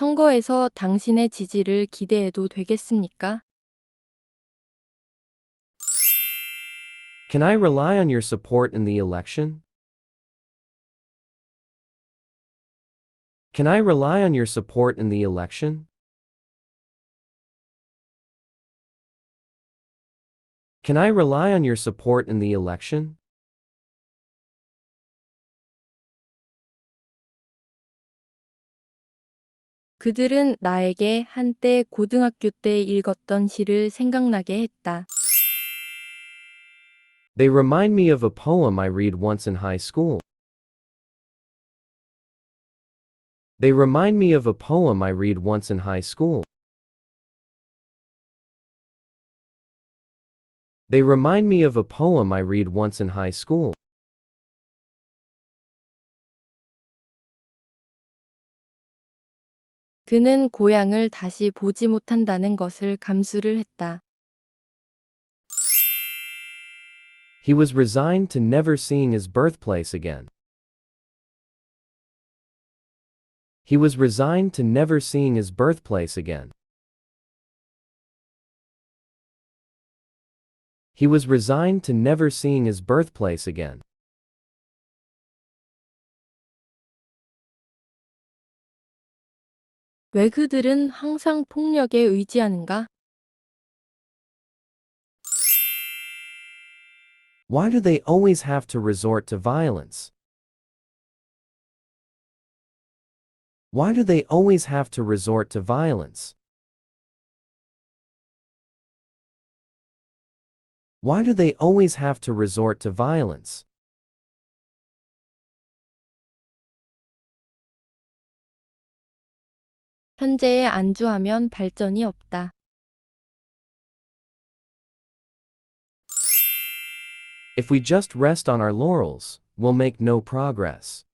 선거에서 당신의 지지를 기대해도 되겠습니까? Can I rely on your support in the election? Can I rely on your support in the election? Can I rely on your support in the election? 그들은 나에게 한때 고등학교 때 읽었던 시를 생각나게 했다. They remind me of a poem I read once in high school. They remind me of a poem I read once in high school. They remind me of a poem I read once in high school. 그는 고향을 다시 보지 못한다는 것을 감수를 했다. He was resigned to never seeing his birthplace again. He was resigned to never seeing his birthplace again. He was resigned to never seeing his birthplace again. 왜 그들은 항상 폭력에 의지하는가? Why do they always have to resort to violence? Why do they always have to resort to violence? Why do they always have to resort to violence? 현재에 안주하면 발전이 없다. If we just rest on our laurels, we'll make no progress.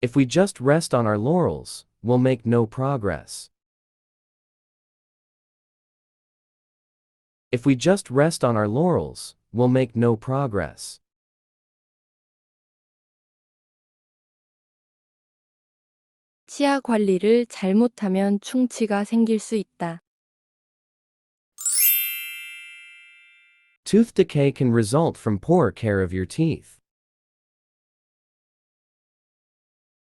If we just rest on our laurels, we'll make no progress. If we just rest on our laurels, we'll make no progress. 치아 관리를 잘못하면 충치가 생길 수 있다. Tooth decay can result from poor care of your teeth.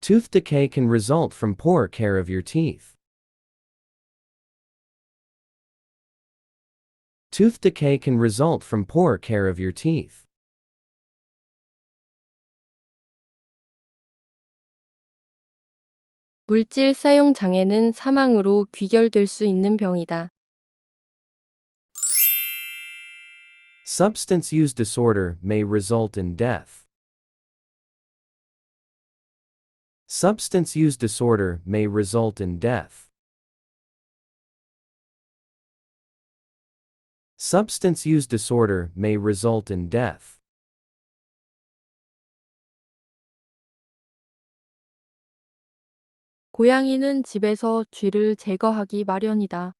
Tooth decay can result from poor care of your teeth. Tooth decay can result from poor care of your teeth. 물질 사용 장애는 사망으로 귀결될 수 있는 병이다. Substance use disorder may result in death. Substance use disorder may result in death. Substance use disorder may result in death. 고양이는 집에서 쥐를 제거하기 마련이다.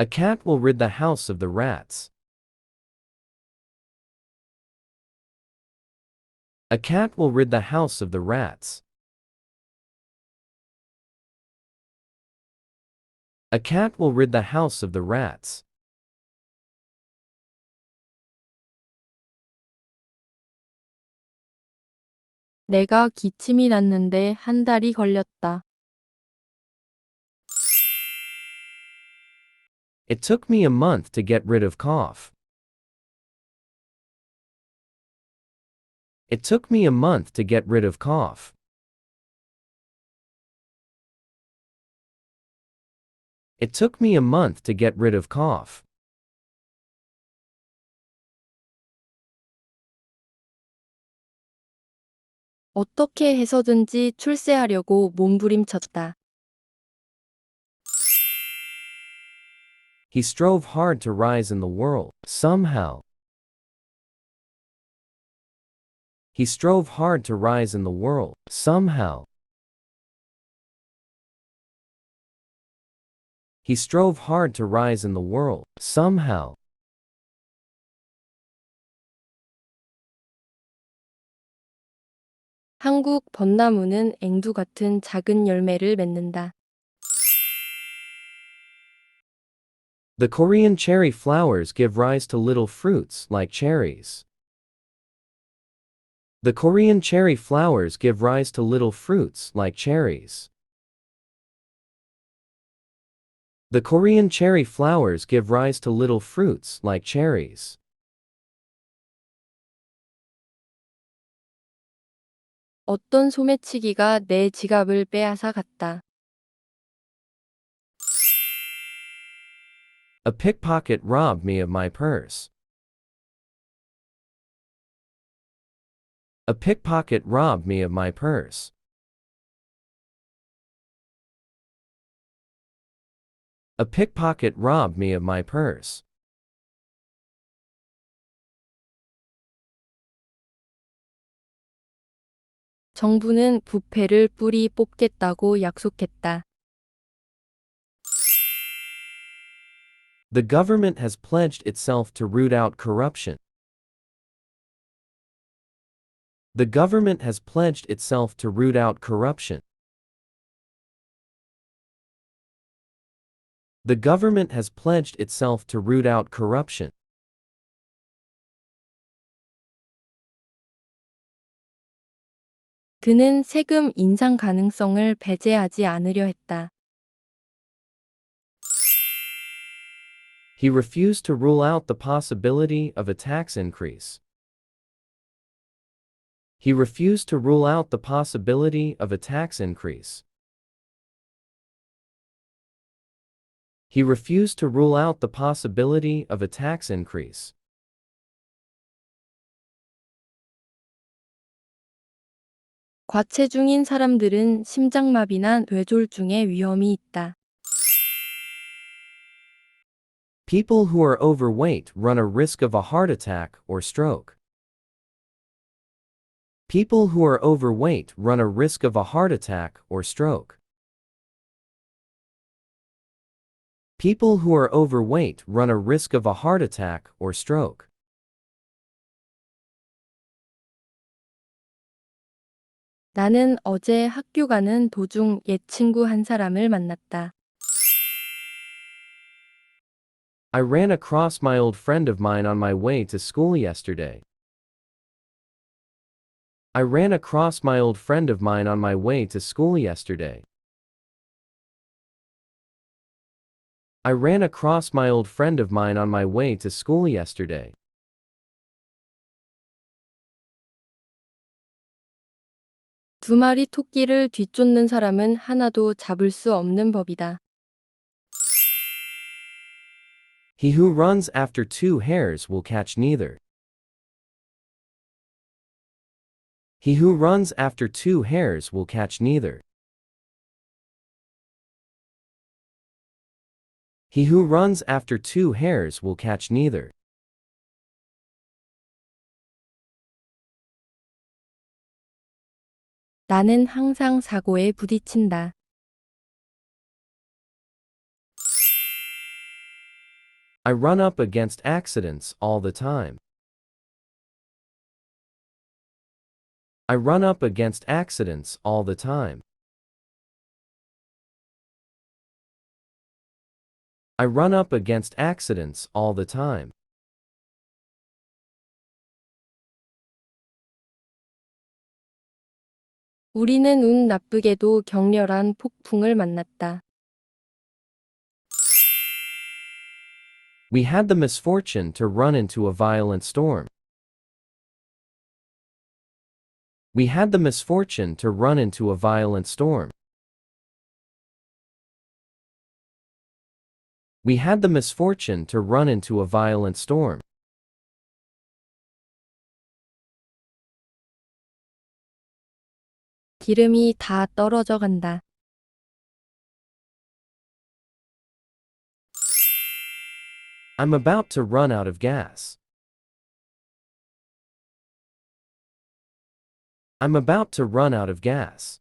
A cat will rid the house of the rats. A cat will rid the house of the rats. A cat will rid the house of the rats. 내가 기침이 났는데 한 달이 걸렸다. It took me a month to get rid of cough. It took me a month to get rid of cough. It took me a month to get rid of cough. 어떻게 해서든지 출세하려고 몸부림쳤다. He strove hard to rise in the world, somehow. He strove hard to rise in the world, somehow. He strove hard to rise in the world, somehow. 한국 벚나무는 앵두 같은 작은 열매를 맺는다. The Korean cherry flowers give rise to little fruits like cherries. The Korean cherry flowers give rise to little fruits like cherries. The Korean cherry flowers give rise to little fruits like cherries. 어떤 소매치기가 내 지갑을 빼앗아 갔다. A pickpocket robbed me of my purse. A pickpocket robbed me of my purse. A pickpocket robbed me of my purse. 정부는 부패를 뿌리 뽑겠다고 약속했다. The government has pledged itself to root out corruption. The government has pledged itself to root out corruption. The government has pledged itself to root out corruption. 그는 세금 인상 가능성을 배제하지 않으려 했다. He refused to rule out the possibility of a tax increase. He refused to rule out the possibility of a tax increase. He refused to rule out the possibility of a tax increase. 과체중인 사람들은 심장마비나 뇌졸중의 위험이 있다. People who are overweight run a risk of a heart attack or stroke. People who are overweight run a risk of a heart attack or stroke. People who are overweight run a risk of a heart attack or stroke. 나는 어제 학교 가는 도중 옛 친구 한 사람을 만났다. I ran across my old friend of mine on my way to school yesterday. I ran across my old friend of mine on my way to school yesterday. I ran across my old friend of mine on my way to school yesterday. 두 마리 토끼를 뒤쫓는 사람은 하나도 잡을 수 없는 법이다. He who runs after two hares will catch neither. He who runs after two hares will catch neither. He who runs after two hares will catch neither. 나는 항상 사고에 부딪힌다. I run up against accidents all the time. I run up against accidents all the time. I run up against accidents all the time. 우리는 운 나쁘게도 격렬한 폭풍을 만났다. We had the misfortune to run into a violent storm. We had the misfortune to run into a violent storm. We had the misfortune to run into a violent storm. 기름이 다 떨어져 간다. I'm about to run out of gas. I'm about to run out of gas.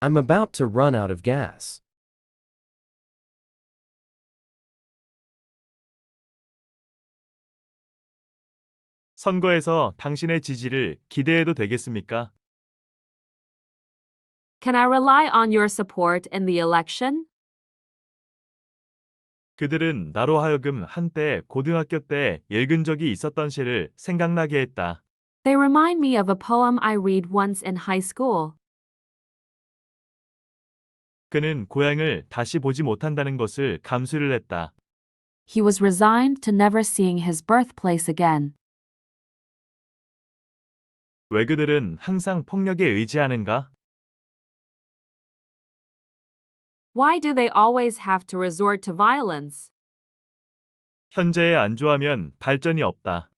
I'm about to run out of gas. 선거에서 당신의 지지를 기대해도 되겠습니까? Can I rely on your support in the election? 그들은 나로 하여금 한때 고등학교 때 읽은 적이 있었던 시를 생각나게 했다. They remind me of a poem I read once in high school. 그는 고향을 다시 보지 못한다는 것을 감수를 했다. He was resigned to never seeing his birthplace again. 왜 그들은 항상 폭력에 의지하는가? Why do they always have to resort to violence? 현재에 안주하면 발전이 없다.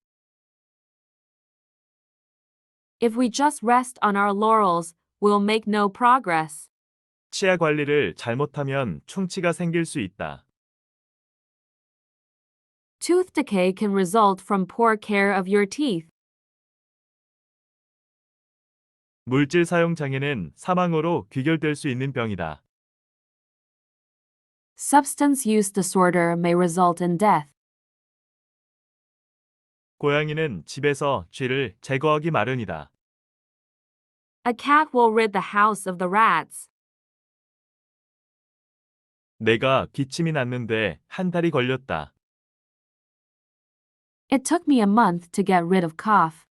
If we just rest on our laurels, we'll make no progress. 치아 관리를 잘못하면 충치가 생길 수 있다. Tooth decay can result from poor care of your teeth. 물질 사용 장애는 사망으로 귀결될 수 있는 병이다. Substance use disorder may result in death. 고양이는 집에서 쥐를 제거하기 마련이다. A cat will rid the house of the rats. 내가 기침이 났는데 한 달이 걸렸다. It took me a month to get rid of cough.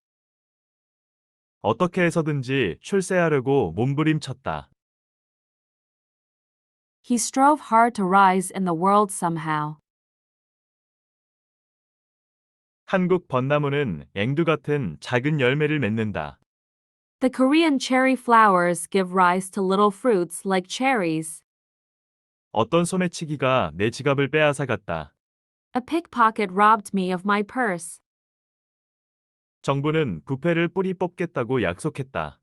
어떻게 해서든지 출세하려고 몸부림쳤다. He strove hard to rise in the world somehow. 한국 벚나무는 앵두 같은 작은 열매를 맺는다. The Korean cherry flowers give rise to little fruits like cherries. 어떤 소매치기가 내 지갑을 빼앗아 갔다. A pickpocket robbed me of my purse. 정부는 부패를 뿌리 뽑겠다고 약속했다.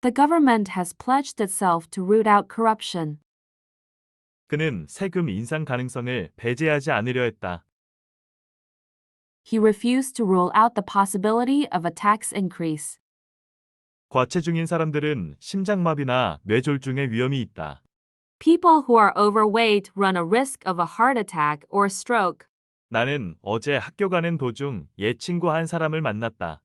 The government has pledged itself to root out corruption. 그는 세금 인상 가능성을 배제하지 않으려 했다. He refused to rule out the possibility of a tax increase. 과체중인 사람들은 심장마비나 뇌졸중의 위험이 있다. People who are overweight run a risk of a heart attack or stroke. 나는 어제 학교 가는 도중 옛 친구 한 사람을 만났다.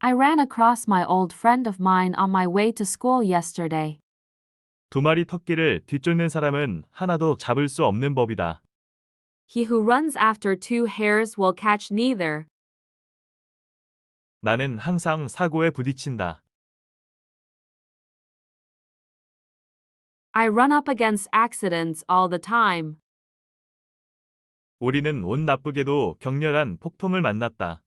I ran across my old friend of mine on my way to school yesterday. 두 마리 토끼를 뒤쫓는 사람은 하나도 잡을 수 없는 법이다. He who runs after two hares will catch neither. 나는 항상 사고에 부딪힌다. I run up against accidents all the time. 우리는 운 나쁘게도 격렬한 폭풍을 만났다.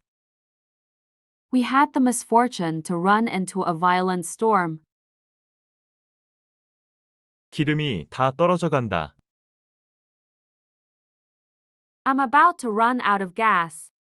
We had the misfortune to run into a violent storm. 기름이 다 떨어져 간다. I'm about to run out of gas.